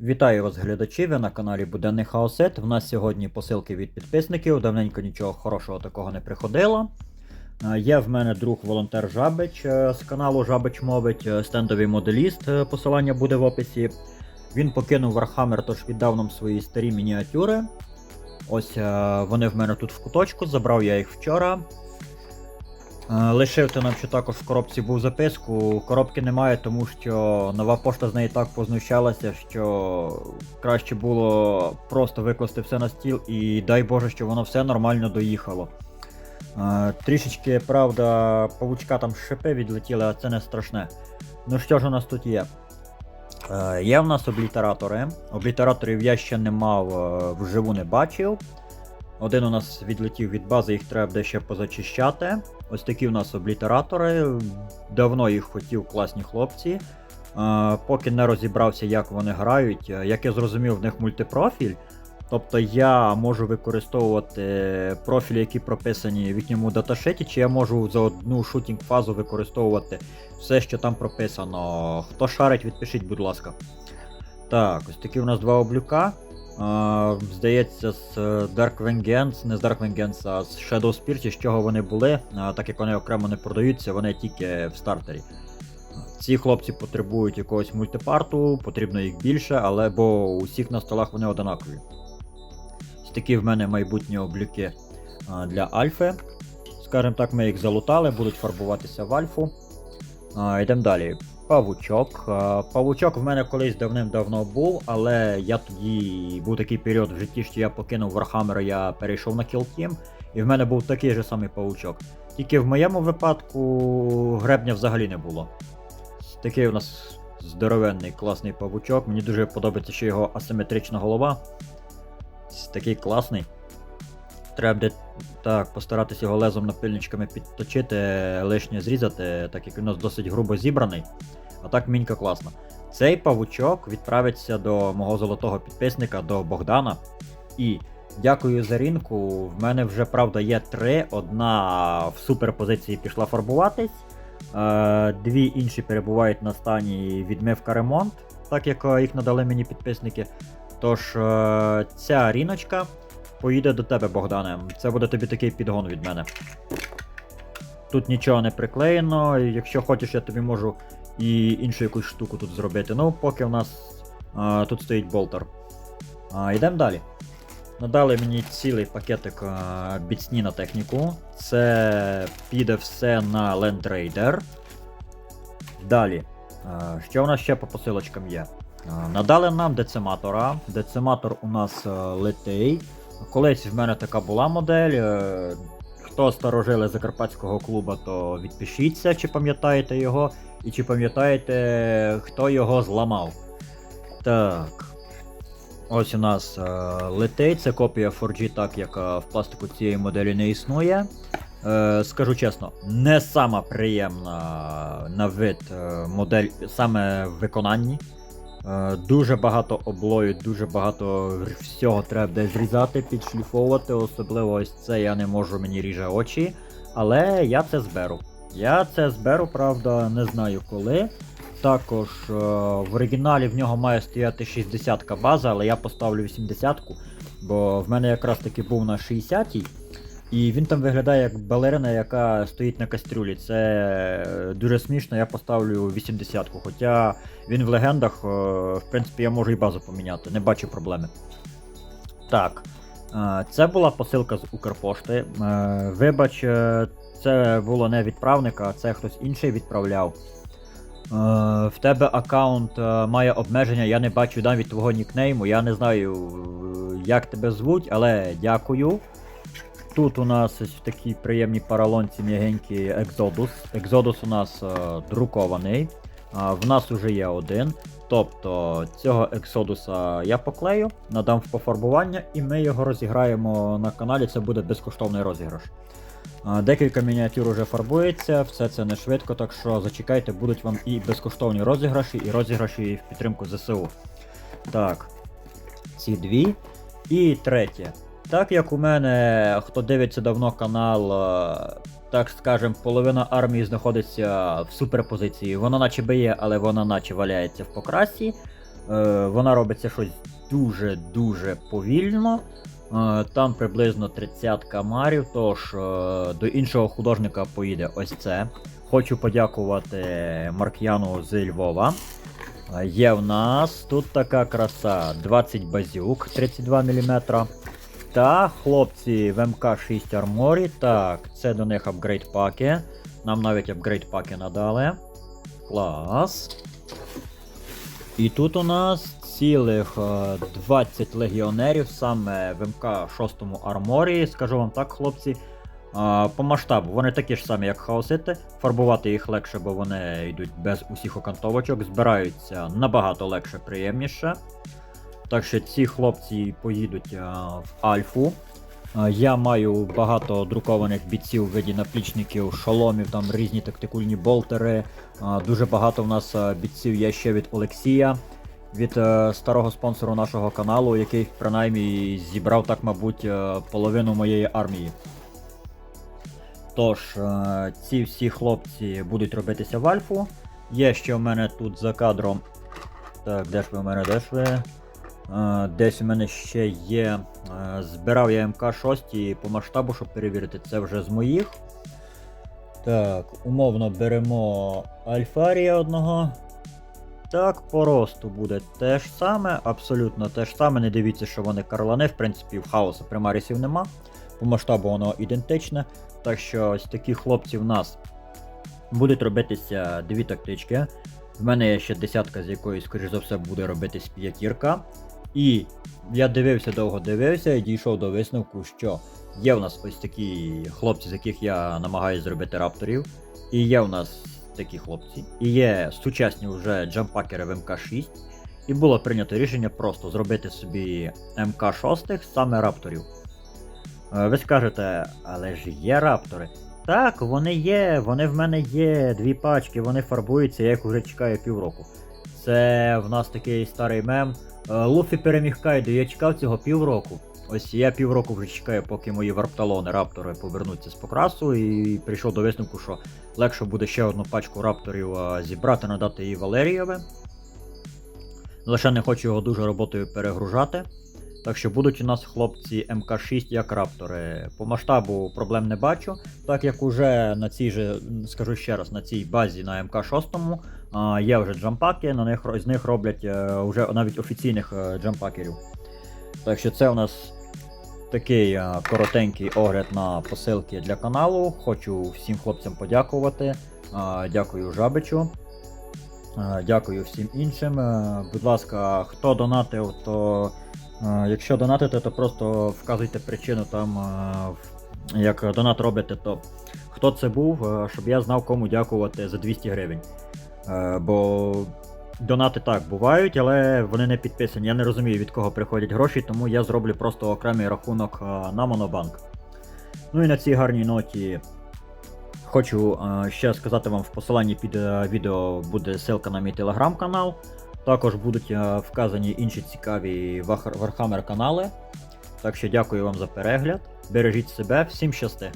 Вітаю вас, глядачі! Ви на каналі Буденний Хаосет. В нас сьогодні посилки від підписників. Давненько нічого хорошого такого не приходило. Е, Є в мене друг волонтер Жабич е, з каналу Жабич Мовить, е, стендовий моделіст. Посилання буде в описі. Він покинув Warhammer, тож віддав нам свої старі мініатюри. Ось вони в мене тут в куточку, забрав я їх вчора. Е, Лишив нам ще також в коробці був записку. Коробки немає, тому що нова пошта з неї так познущалася, що краще було просто викласти все на стіл і дай Боже, що воно все нормально доїхало. Е, Трішечки, правда, павучка там шипи відлетіли, а це не страшне. Ну що ж у нас тут є? Е, Є в нас облітератори. Облітераторів я ще не мав, вживу не бачив. Один у нас відлетів від бази, їх треба буде ще позачищати. Ось такі у нас облітератори. Давно їх хотів класні хлопці. Е, Поки не розібрався, як вони грають. Е, Як я зрозумів, в них мультипрофіль. Тобто я можу використовувати профілі, які прописані в їхньому даташеті, чи я можу за одну шутінг фазу використовувати все, що там прописано. Хто шарить, відпишіть, будь ласка. Так, ось такі у нас два облюка. Здається, з е, Dark Vengeance, не з Dark Vengeance, а з Shadow Spear, з чого вони були, так як вони окремо не продаються, вони тільки в стартері. Ці хлопці потребують якогось мультипарту, потрібно їх більше, але бо у всіх на столах вони одинакові. Ось такі в мене майбутні облюки а, для альфи. Скажімо так, ми їх залутали, будуть фарбуватися в альфу. Йдемо далі. Павучок. Павучок в мене колись давним-давно був, але я тоді був такий період в житті, що я покинув Warhammer, я перейшов на Kill Team, і в мене був такий же самий павучок. Тільки в моєму випадку гребня взагалі не було. Такий у нас здоровенний класний павучок. Мені дуже подобається, що його асиметрична голова. Такий класний. Треба буде так, постаратися його лезом напильничками підточити, лишнє зрізати, так як він у нас досить грубо зібраний. А так мінька класна. Цей павучок відправиться до мого золотого підписника, до Богдана. І дякую за рінку. В мене вже правда є три. Одна в суперпозиції пішла фарбуватись. Е, Дві інші перебувають на стані відмивка ремонт, так як е, їх надали мені підписники. Тож е, ця ріночка поїде до тебе, Богдане. Це буде тобі такий підгон від мене. Тут нічого не приклеєно, якщо хочеш, я тобі можу і іншу якусь штуку тут зробити. Ну, поки в нас е, тут стоїть болтер. А, йдемо далі. Надали мені цілий пакетик е, біцні на техніку. Це піде все на Land Raider. Далі. е, Що у нас ще по посилочкам є? Е, Надали нам дециматора. Дециматор у нас е, летий. Колись в мене така була модель. е, Хто старожили Закарпатського клуба, то відпишіться, чи пам'ятаєте його, і чи пам'ятаєте, хто його зламав. Так. Ось у нас е, летить, це копія 4G, так як е, в пластику цієї моделі не існує. Е, скажу чесно, не сама приємна на вид е, модель саме в виконанні. Е, дуже багато облою, дуже багато всього треба буде зрізати, підшліфовувати. Особливо ось це я не можу, мені ріже очі. Але я це зберу. Я це зберу, правда, не знаю коли. Також е, в оригіналі в нього має стояти 60-ка база, але я поставлю 80-ку, бо в мене якраз таки був на 60-й. І він там виглядає як балерина, яка стоїть на кастрюлі. Це е, дуже смішно, я поставлю 80-ку. Хоча він в легендах, е, в принципі, я можу і базу поміняти, не бачу проблеми. Так. Це була посилка з Укрпошти. Вибач, це було не відправника, а це хтось інший відправляв. Е, В тебе аккаунт е, має обмеження, я не бачу навіть твого нікнейму, я не знаю, е, як тебе звуть, але дякую. Тут у нас ось такі приємні паралонці м'ягенькі Exodus. Exodus у нас друкований. В нас уже є один. Тобто цього Exodus я поклею, надам в пофарбування, і ми його розіграємо на каналі. Це буде безкоштовний розіграш. Декілька мініатюр уже фарбується, все це не швидко, так що зачекайте, будуть вам і безкоштовні розіграші, і розіграші в підтримку ЗСУ. Так, ці дві. І третє. Так як у мене, хто дивиться давно канал, е, так скажем, половина армії знаходиться в суперпозиції. Вона наче би є, але вона наче валяється в покрасі. Е, вона робиться щось дуже-дуже повільно. Е, там приблизно 30 камарів, тож до іншого художника поїде ось це. Хочу подякувати Марк'яну з Львова. Є в нас тут така краса 20 базюк 32 мм. Та хлопці в МК6 арморі. Так, це до них апгрейд паки. Нам навіть апгрейд паки надали. Клас. І тут у нас цілих е, 20 легіонерів саме в МК6 арморі. Скажу вам так, хлопці. Е, По масштабу вони такі ж самі, як хаосити. Фарбувати їх легше, бо вони йдуть без усіх окантовочок, збираються набагато легше, приємніше. Так що ці хлопці поїдуть е, в Альфу. Е, Я маю багато друкованих бійців в виді наплічників, шоломів, там різні тактикульні болтери. Е, Дуже багато в нас бійців є ще від Олексія, від е, старого спонсору нашого каналу, який принаймні зібрав так, мабуть, половину моєї армії. Тож, е, ці всі хлопці будуть робитися в Альфу. Є ще в мене тут за кадром. Так, де ж ви в мене, де ж ви? Е, Десь у мене ще є. е, Збирав я МК6 по масштабу, щоб перевірити, це вже з моїх. Так, умовно беремо Альфарія одного. Так, по росту буде те ж саме, абсолютно те ж саме. Не дивіться, що вони карлани, в принципі, в хаоса примарісів нема. По масштабу воно ідентичне. Так що ось такі хлопці в нас будуть робитися дві тактички. В мене є ще десятка, з якої, скоріш за все, буде робитись п'ятірка. І я дивився, довго дивився і дійшов до висновку, що є в нас ось такі хлопці, з яких я намагаюся зробити рапторів. І є в нас такі хлопці. І є сучасні вже джампакери в МК6. І було прийнято рішення просто зробити собі МК6 саме рапторів. Е, Ви скажете, але ж є раптори. Так, вони є, вони в мене є, дві пачки, вони фарбуються, я їх вже чекаю півроку. Це в нас такий старий мем. Е, Луфі переміг Кайду, я чекав цього півроку. Ось я півроку вже чекаю, поки мої варпталони раптори повернуться з покрасу, і прийшов до висновку, що легше буде ще одну пачку рапторів е, зібрати, надати її Валерієві. Лише не хочу його дуже роботою перегружати. Так що будуть у нас хлопці МК6 як раптори. По масштабу проблем не бачу, так як уже на цій же, скажу ще раз, на цій базі на МК6 а, є вже джампаки, на них, з них роблять е, вже навіть офіційних е, джампакерів. Так що це у нас такий е, коротенький огляд на посилки для каналу. Хочу всім хлопцям подякувати. Дякую Жабичу. Дякую всім іншим. Будь ласка, хто донатив, то якщо донатите, то просто вказуйте причину там, як донат робите, то хто це був, щоб я знав, кому дякувати за 200 гривень. Е, Бо донати так бувають, але вони не підписані. Я не розумію, від кого приходять гроші, тому я зроблю просто окремий рахунок е, на Монобанк. Ну і на цій гарній ноті Хочу е, ще сказати вам в посиланні під відео буде ссылка на мій телеграм-канал. Також будуть вказані інші цікаві Вархаммер канали. Так що дякую вам за перегляд. Бережіть себе, всім щасти!